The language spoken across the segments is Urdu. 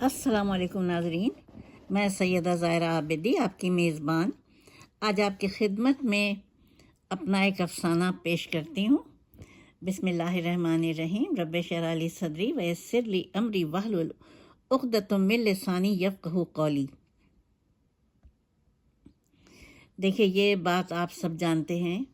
السلام علیکم ناظرین، میں سیدہ زائرہ عابدی، آپ کی میزبان۔ آج آپ کی خدمت میں اپنا ایک افسانہ پیش کرتی ہوں۔ بسم اللہ الرحمن الرحیم، رب شرح علی صدری ویسر لی امری وحل عقدۃ من لسانی یفقہ قولی۔ دیکھیے، یہ بات آپ سب جانتے ہیں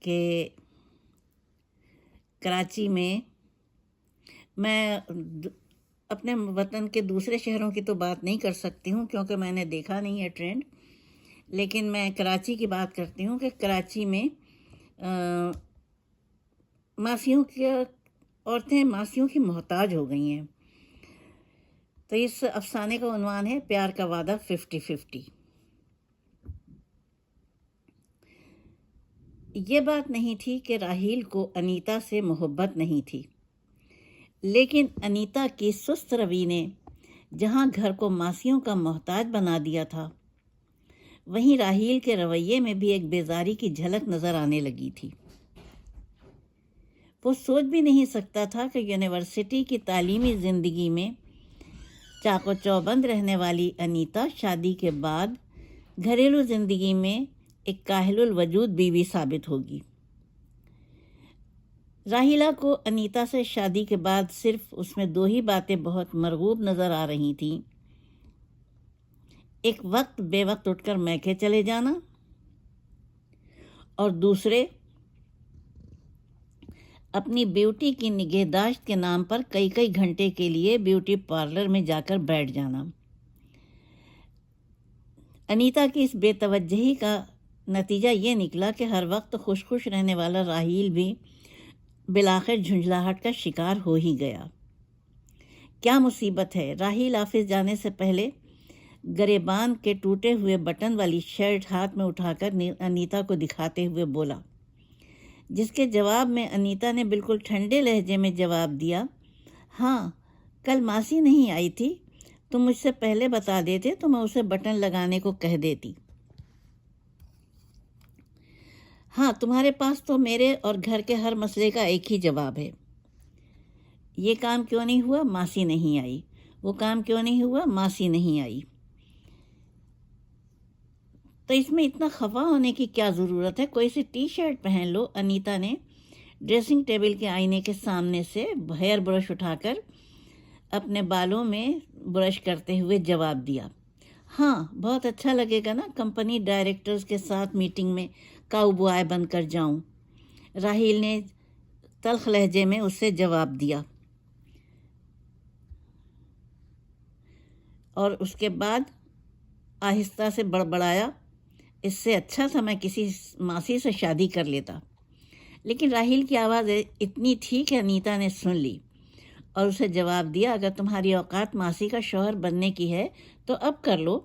کہ کراچی میں میں اپنے وطن کے دوسرے شہروں کی تو بات نہیں کر سکتی ہوں کیونکہ میں نے دیکھا نہیں ہے ٹرینڈ۔ لیکن میں کراچی کی بات کرتی ہوں کہ کراچی میں ماسیوں کی عورتیں ماسیوں کی محتاج ہو گئی ہیں۔ تو اس افسانے کا عنوان ہے پیار کا وعدہ ففٹی ففٹی یہ بات نہیں تھی کہ راہیل کو انیتا سے محبت نہیں تھی۔ لیکن انیتا کی سست روی نے جہاں گھر کو ماسیوں کا محتاج بنا دیا تھا، وہیں راہیل کے رویے میں بھی ایک بیزاری کی جھلک نظر آنے لگی تھی۔ وہ سوچ بھی نہیں سکتا تھا کہ یونیورسٹی کی تعلیمی زندگی میں چاقو چوبند رہنے والی انیتا شادی کے بعد گھریلو زندگی میں ایک کاہل الوجود بیوی ثابت ہوگی۔ راہیلہ کو انیتا سے شادی کے بعد صرف اس میں دو ہی باتیں بہت مرغوب نظر آ رہی تھیں۔ ایک وقت بے وقت اٹھ کر میکے چلے جانا اور دوسرے، اپنی بیوٹی کی نگہداشت کے نام پر کئی کئی گھنٹے کے لیے بیوٹی پارلر میں جا کر بیٹھ جانا۔ انیتا کی اس بے توجہی کا نتیجہ یہ نکلا کہ ہر وقت خوش خوش رہنے والا راہیل بھی بلاخر جھنجھلاہٹ کا شکار ہو ہی گیا۔ کیا مصیبت ہے؟ راہیل آفس جانے سے پہلے گریبان کے ٹوٹے ہوئے بٹن والی شرٹ ہاتھ میں اٹھا کر انیتا کو دکھاتے ہوئے بولا۔ جس کے جواب میں انیتا نے بالکل ٹھنڈے لہجے میں جواب دیا ہاں کل ماسی نہیں آئی تھی، تم مجھ سے پہلے بتا دیتے تو میں اسے بٹن لگانے کو کہہ دیتی۔ ہاں تمہارے پاس تو میرے اور گھر کے ہر مسئلے کا ایک ہی جواب ہے۔ یہ کام کیوں نہیں ہوا؟ ماسی نہیں آئی۔ وہ کام کیوں نہیں ہوا؟ ماسی نہیں آئی۔ تو اس میں اتنا خفا ہونے کی کیا ضرورت ہے؟ کوئی سی ٹی شرٹ پہن لو۔ انیتا نے ڈریسنگ ٹیبل کے آئینے کے سامنے سے ہیئر برش اٹھا کر اپنے بالوں میں برش کرتے ہوئے جواب دیا۔ ہاں بہت اچھا لگے گا نا کمپنی ڈائریکٹرز کے ساتھ میٹنگ میں۔ کاؤ بوائے بن کر جاؤں۔ راہیل نے تلخ لہجے میں اس سے جواب دیا۔ اور اس کے بعد آہستہ سے بڑبڑایا۔ اس سے اچھا تھا میں کسی ماسی سے شادی کر لیتا۔ لیکن راہیل کی آواز اتنی تھی کہ انیتا نے سن لی۔ اور اسے جواب دیا، اگر تمہاری اوقات ماسی کا شوہر بننے کی ہے تو اب کر لو۔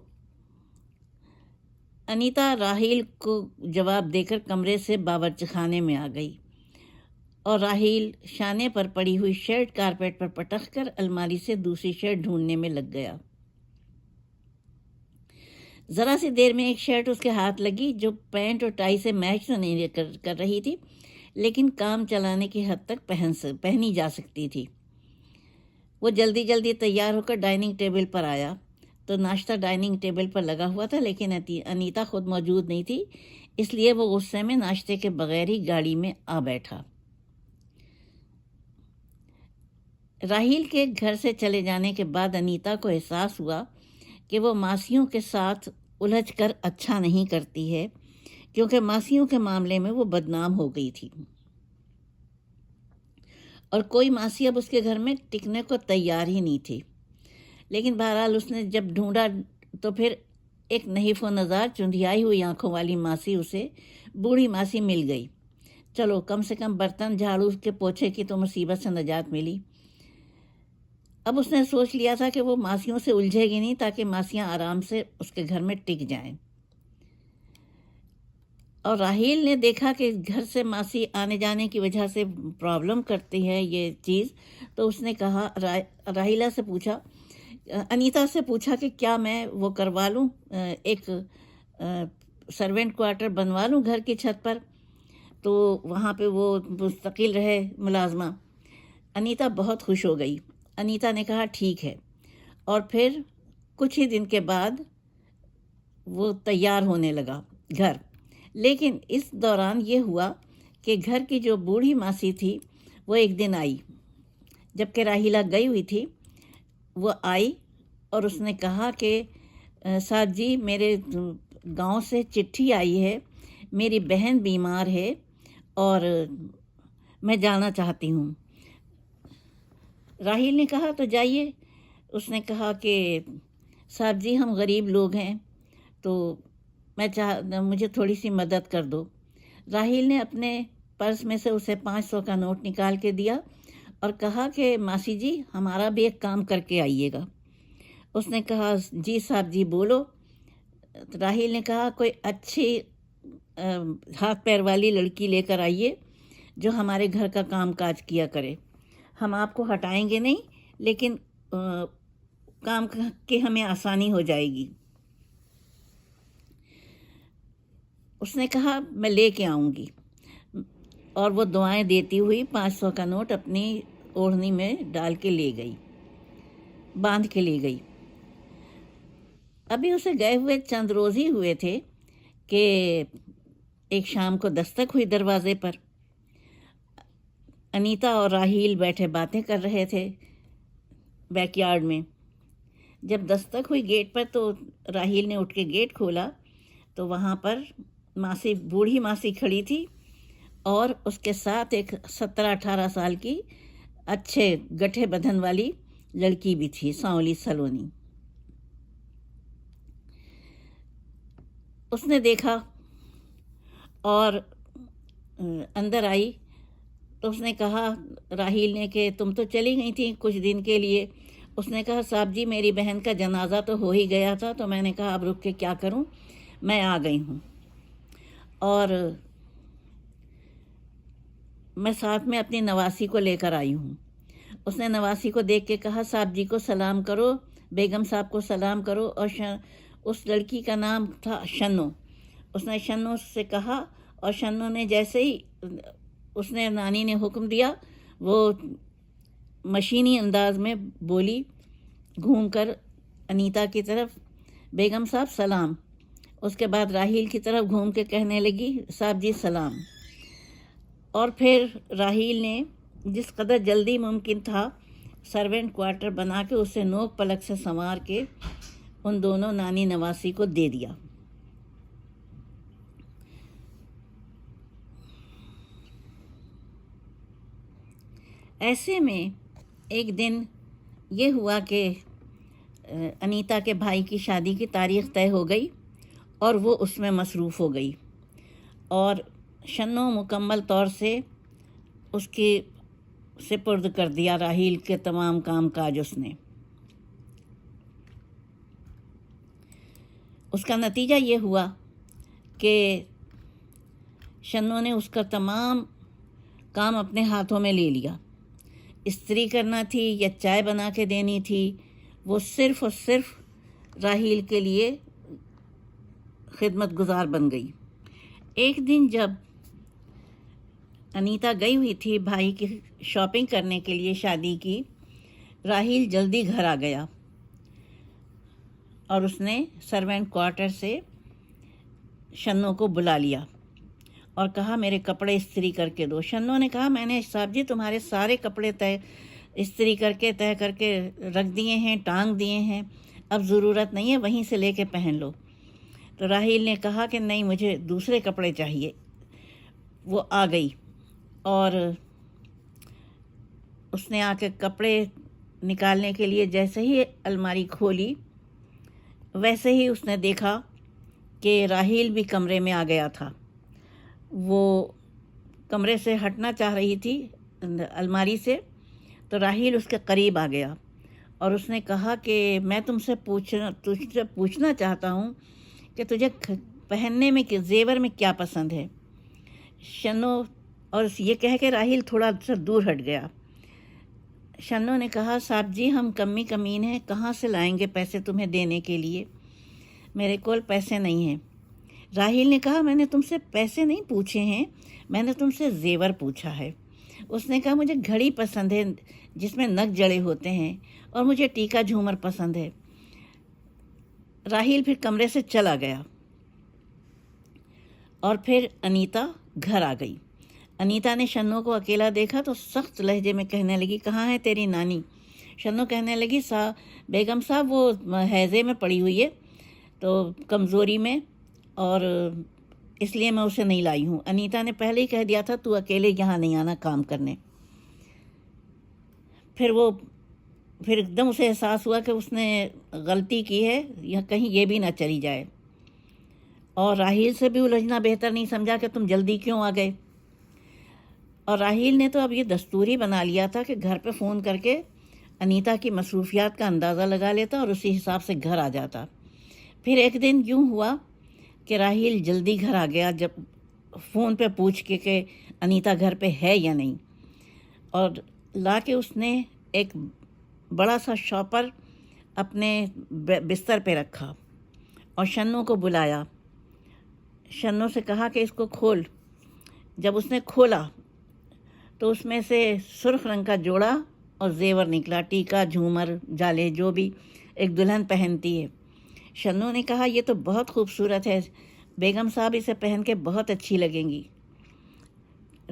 انیتا راہیل کو جواب دے کر کمرے سے باورچی خانے میں آ گئی اور راہیل شانے پر پڑی ہوئی شرٹ کارپیٹ پر پٹخ کر الماری سے دوسری شرٹ ڈھونڈنے میں لگ گیا۔ ذرا سی دیر میں ایک شرٹ اس کے ہاتھ لگی جو پینٹ اور ٹائی سے میچ تو نہیں کر رہی تھی، لیکن کام چلانے کی حد تک پہن پہنی جا سکتی تھی۔ وہ جلدی جلدی تیار ہو کر ڈائننگ ٹیبل پر آیا۔ تو ناشتہ ڈائننگ ٹیبل پر لگا ہوا تھا، لیکن انیتا خود موجود نہیں تھی، اس لیے وہ غصے میں ناشتے کے بغیر ہی گاڑی میں آ بیٹھا۔ راہیل کے گھر سے چلے جانے کے بعد انیتا کو احساس ہوا کہ وہ ماسیوں کے ساتھ الجھ کر اچھا نہیں کرتی ہے، کیونکہ ماسیوں کے معاملے میں وہ بدنام ہو گئی تھی۔ اور کوئی ماسی اب اس کے گھر میں ٹکنے کو تیار ہی نہیں تھی۔ لیکن بہرحال اس نے جب ڈھونڈا تو پھر ایک نحیف و نظار چندھیائی ہوئی آنکھوں والی ماسی اسے، بوڑھی ماسی مل گئی۔ چلو، کم سے کم برتن جھاڑو کے پوچھے کی تو مصیبت سے نجات ملی۔ اب اس نے سوچ لیا تھا کہ وہ ماسیوں سے الجھے گی نہیں تاکہ ماسیاں آرام سے اس کے گھر میں ٹک جائیں۔ اور راہیل نے دیکھا کہ گھر سے ماسی آنے جانے کی وجہ سے پرابلم کرتی ہے یہ چیز، تو اس نے کہا راہیلہ سے پوچھا انیتا سے پوچھا کہ کیا میں وہ کروا لوں؟ ایک سروینٹ کوارٹر بنوا لوں گھر کی چھت پر؟ تو وہاں پہ وہ مستقل رہے ملازمہ۔ انیتا بہت خوش ہو گئی۔ انیتا نے کہا، ٹھیک ہے۔ اور پھر کچھ ہی دن کے بعد وہ تیار ہونے لگا گھر۔ لیکن اس دوران یہ ہوا کہ گھر کی جو بوڑھی ماسی تھی، وہ ایک دن آئی۔ جبکہ راہیلا گئی ہوئی تھی وہ آئی اور اس نے کہا کہ صاحب جی میرے گاؤں سے چٹھی آئی ہے، میری بہن بیمار ہے اور میں جانا چاہتی ہوں۔ راہیل نے کہا، تو جائیے۔ اس نے کہا کہ صاحب جی ہم غریب لوگ ہیں، تو میں چاہ، مجھے تھوڑی سی مدد کر دو۔ راہیل نے اپنے پرس میں سے اسے پانچ سو کا نوٹ نکال کے دیا اور کہا کہ ماسی جی ہمارا بھی ایک کام کر کے آئیے گا۔ اس نے کہا جی صاحب جی بولو۔ راہیل نے کہا، کوئی اچھی ہاتھ پیر والی لڑکی لے کر آئیے جو ہمارے گھر کا کام کاج کیا کرے۔ ہم آپ کو ہٹائیں گے نہیں، لیکن کام کی ہمیں آسانی ہو جائے گی۔ اس نے کہا، میں لے کے آؤں گی۔ اور وہ دعائیں دیتی ہوئی پانچ سو کا نوٹ اپنی اوڑھنی میں ڈال کے لے گئی، باندھ کے لے گئی۔ ابھی اسے گئے ہوئے چند روز ہی ہوئے تھے کہ ایک شام کو دستک ہوئی دروازے پر۔ انیتا اور راہیل بیٹھے باتیں کر رہے تھے بیک یارڈ میں۔ جب دستک ہوئی گیٹ پر تو راہیل نے اٹھ کے گیٹ کھولا تو وہاں پر ماسی، بوڑھی ماسی کھڑی تھی۔ اور اس کے ساتھ ایک سترہ اٹھارہ سال کی اچھے گٹھے بدن والی لڑکی بھی تھی سانولی سلونی۔ اس نے دیکھا اور اندر آئی۔ تو اس نے کہا، راہیل نے کہ تم تو چلی گئی تھیں کچھ دن کے لیے۔ اس نے کہا، صاحب جی میری بہن کا جنازہ تو ہو ہی گیا تھا، تو میں نے کہا، اب رک کے کیا کروں؟ میں آ گئی ہوں۔ اور میں ساتھ میں اپنی نواسی کو لے کر آئی ہوں۔ اس نے نواسی کو دیکھ کے کہا، صاحب جی کو سلام کرو، بیگم صاحب کو سلام کرو اور اس لڑکی کا نام تھا شنو۔ اس نے شنو سے کہا اور شنو نے جیسے ہی اس نے نانی نے حکم دیا، وہ مشینی انداز میں بولی، گھوم کر انیتا کی طرف، بیگم صاحب سلام۔ اس کے بعد راہیل کی طرف گھوم کے کہنے لگی، صاحب جی سلام۔ اور پھر راہیل نے جس قدر جلدی ممکن تھا سروینٹ کوارٹر بنا کے اسے نوک پلک سے سنوار کے ان دونوں نانی نواسی کو دے دیا۔ ایسے میں ایک دن یہ ہوا کہ انیتا کے بھائی کی شادی کی تاریخ طے ہو گئی اور وہ اس میں مصروف ہو گئی اور شنو مکمل طور سے اس کی سپرد کر دیا راہیل کے تمام کام کاج اس نے۔ اس کا نتیجہ یہ ہوا کہ شنو نے اس کا تمام کام اپنے ہاتھوں میں لے لیا۔ استری کرنا تھی یا چائے بنا کے دینی تھی، وہ صرف اور صرف راہیل کے لیے خدمت گزار بن گئی۔ ایک دن جب انیتا گئی ہوئی تھی بھائی کی شاپنگ کرنے کے لیے شادی کی۔ راہیل جلدی گھر آ گیا اور اس نے سروینٹ کوارٹر سے شنو کو بلا لیا اور کہا، میرے کپڑے استری کر کے دو۔ شنو نے کہا، میں نے صاحب جی تمہارے سارے کپڑے طے استری کر کے طے کر کے رکھ دیے ہیں، ٹانگ دیے ہیں۔ اب ضرورت نہیں ہے، وہیں سے لے کے پہن لو۔ تو راہیل نے کہا کہ نہیں، مجھے دوسرے کپڑے چاہیے۔ وہ آ گئی۔ اور اس نے آ کے کپڑے نکالنے کے لیے جیسے ہی الماری کھولی، ویسے ہی اس نے دیکھا کہ راہیل بھی کمرے میں آ گیا تھا۔ وہ کمرے سے ہٹنا چاہ رہی تھی الماری سے، تو راہیل اس کے قریب آ گیا اور اس نے کہا کہ میں تم سے پوچھنا، تجھ سے پوچھنا چاہتا ہوں کہ تجھے پہننے میں زیور میں کیا پسند ہے۔ شنو اور یہ کہہ کے راہیل تھوڑا سا دور ہٹ گیا۔ شنو نے کہا، صاحب جی ہم کمی کمین ہیں، کہاں سے لائیں گے پیسے تمہیں دینے کے لیے؟ میرے کول پیسے نہیں ہیں۔ راہیل نے کہا، میں نے تم سے پیسے نہیں پوچھے ہیں، میں نے تم سے زیور پوچھا ہے۔ اس نے کہا، مجھے گھڑی پسند ہے جس میں نگ جڑے ہوتے ہیں، اور مجھے ٹیکا جھومر پسند ہے۔ راہیل پھر کمرے سے چلا گیا اور پھر انیتا گھر آ گئی۔ انیتا نے شنو کو اکیلا دیکھا تو سخت لہجے میں کہنے لگی، کہاں ہے تیری نانی؟ شنو کہنے لگی، سا، بیگم صاحب، وہ حیضے میں پڑی ہوئی ہے، تو کمزوری میں، اور اس لیے میں اسے نہیں لائی ہوں۔ انیتا نے پہلے ہی کہہ دیا تھا، تو اکیلے یہاں نہیں آنا کام کرنے۔ پھر وہ، پھر ایک دم اسے احساس ہوا کہ اس نے غلطی کی ہے، یا کہیں یہ بھی نہ چلی جائے۔ اور راہیل سے بھی الجھنا بہتر نہیں، سمجھا کہ تم جلدی کیوں آ گئے؟ اور راہیل نے تو اب یہ دستوری بنا لیا تھا کہ گھر پہ فون کر کے انیتا کی مصروفیات کا اندازہ لگا لیتا اور اسی حساب سے گھر آ جاتا۔ پھر ایک دن یوں ہوا کہ راہیل جلدی گھر آ گیا جب فون پہ پوچھ کے کہ انیتا گھر پہ ہے یا نہیں۔ اور لا کے اس نے ایک بڑا سا شاپر اپنے بستر پہ رکھا اور شنو کو بلایا۔ شنو سے کہا کہ اس کو کھول۔ جب اس نے کھولا تو اس میں سے سرخ رنگ کا جوڑا اور زیور نکلا، ٹیکا، جھومر، جالے، جو بھی ایک دلہن پہنتی ہے۔ شنو نے کہا، یہ تو بہت خوبصورت ہے۔ بیگم صاحب اسے پہن کے بہت اچھی لگیں گی۔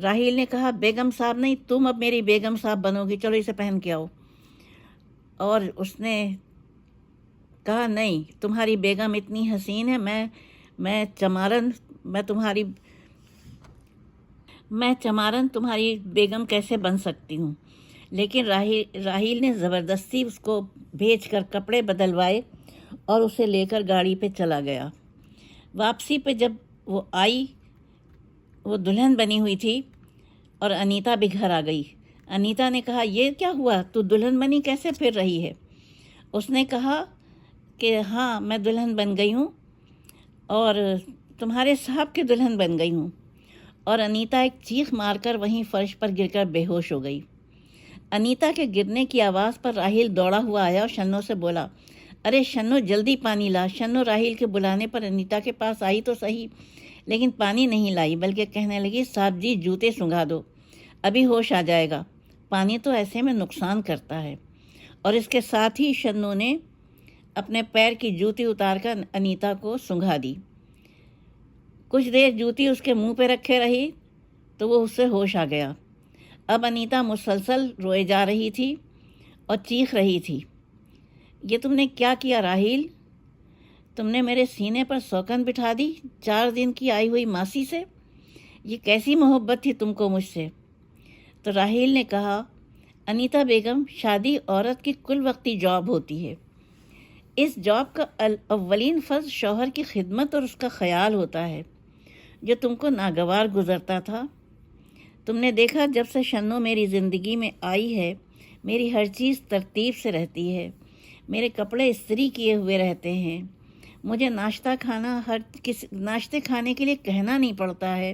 راہیل نے کہا، بیگم صاحب نہیں، تم اب میری بیگم صاحب بنو گی۔ چلو اسے پہن کے آؤ۔ اور اس نے کہا، نہیں، تمہاری بیگم اتنی حسین ہے، میں میں چمارن، میں تمہاری میں چمارن تمہاری بیگم کیسے بن سکتی ہوں؟ لیکن راہیل راہیل نے زبردستی اس کو بھیج کر کپڑے بدلوائے اور اسے لے کر گاڑی پہ چلا گیا۔ واپسی پہ جب وہ آئی، وہ دلہن بنی ہوئی تھی اور انیتا بھی گھر آ گئی۔ انیتا نے کہا، یہ کیا ہوا؟ تو دلہن بنی کیسے پھر رہی ہے؟ اس نے کہا کہ ہاں میں دلہن بن گئی ہوں اور تمہارے صاحب کی دلہن بن گئی ہوں۔ اور انیتا ایک چیخ مار کر وہیں فرش پر گر کر بے ہوش ہو گئی۔ انیتا کے گرنے کی آواز پر راہیل دوڑا ہوا آیا اور شنو سے بولا، ارے شنو، جلدی پانی لا۔ شنو راہیل کے بلانے پر انیتا کے پاس آئی تو صحیح، لیکن پانی نہیں لائی، بلکہ کہنے لگی، صاحب جی جوتے سنگھا دو، ابھی ہوش آ جائے گا۔ پانی تو ایسے میں نقصان کرتا ہے۔ اور اس کے ساتھ ہی شنو نے اپنے پیر کی جوتی اتار کر انیتا کو سنگھا دی۔ کچھ دیر جوتی اس کے منہ پہ رکھے رہی تو وہ اس سے ہوش آ گیا۔ اب انیتا مسلسل روئے جا رہی تھی اور چیخ رہی تھی۔ یہ تم نے کیا کیا راہیل؟ تم نے میرے سینے پر سوکن بٹھا دی چار دن کی آئی ہوئی ماسی سے؟ یہ کیسی محبت تھی تم کو مجھ سے؟ تو راہیل نے کہا، انیتا بیگم، شادی عورت کی کل وقتی جاب ہوتی ہے۔ اس جاب کا اولین فرض شوہر کی خدمت اور اس کا خیال ہوتا ہے۔ جو تم کو ناگوار گزرتا تھا۔ تم نے دیکھا جب سے شنو میری زندگی میں آئی ہے، میری ہر چیز ترتیب سے رہتی ہے۔ میرے کپڑے استری کیے ہوئے رہتے ہیں۔ مجھے ناشتہ کھانا ہر کس، ناشتے کھانے کے لیے کہنا نہیں پڑتا ہے۔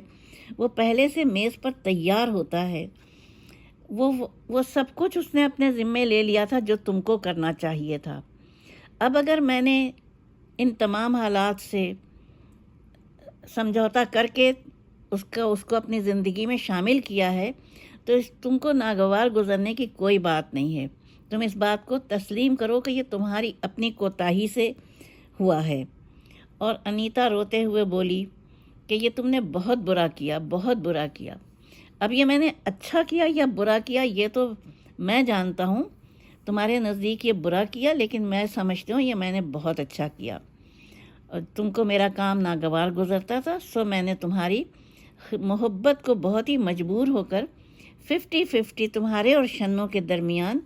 وہ پہلے سے میز پر تیار ہوتا ہے۔ وہ وہ سب کچھ اس نے اپنے ذمے لے لیا تھا جو تم کو کرنا چاہیے تھا۔ اب اگر میں نے ان تمام حالات سے سمجھوتا کر کے اس کا، اس کو اپنی زندگی میں شامل کیا ہے، تو اس، تم کو ناگوار گزرنے کی کوئی بات نہیں ہے۔ تم اس بات کو تسلیم کرو کہ یہ تمہاری اپنی کوتاہی سے ہوا ہے۔ اور انیتا روتے ہوئے بولی کہ یہ تم نے بہت برا کیا، بہت برا کیا۔ اب یہ میں نے اچھا کیا یا برا کیا، یہ تو میں جانتا ہوں۔ تمہارے نزدیک یہ برا کیا، لیکن میں سمجھتی ہوں یہ میں نے بہت اچھا کیا۔ تم کو میرا کام ناگوار گزرتا تھا، سو میں نے تمہاری محبت کو بہت ہی مجبور ہو کر ففٹی ففٹی تمہارے اور شنوں کے درمیان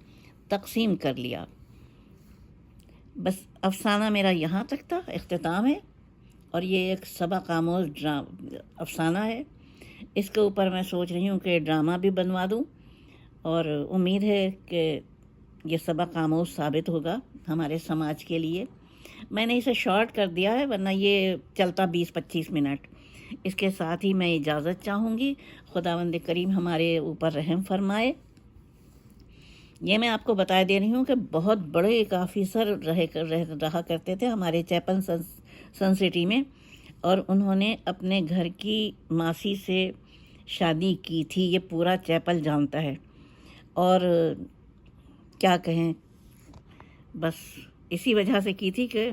تقسیم کر لیا۔ بس افسانہ میرا یہاں تک تھا، اختتام ہے، اور یہ ایک سبق آموز ڈرا، افسانہ ہے۔ اس کے اوپر میں سوچ رہی ہوں کہ ڈرامہ بھی بنوا دوں، اور امید ہے کہ یہ سبق آموز ثابت ہوگا ہمارے سماج کے لیے۔ میں نے اسے شارٹ کر دیا ہے، ورنہ یہ چلتا بیس پچیس منٹ۔ اس کے ساتھ ہی میں اجازت چاہوں گی۔ خدا بند کریم ہمارے اوپر رحم فرمائے۔ یہ میں آپ کو بتا دے رہی ہوں کہ بہت بڑے ایک آفیسر رہے رہا کرتے تھے ہمارے چیپن سن سن سٹی میں، اور انہوں نے اپنے گھر کی ماسی سے شادی کی تھی۔ یہ پورا چیپل جانتا ہے۔ اور کیا کہیں، بس اسی وجہ سے کی تھی کہ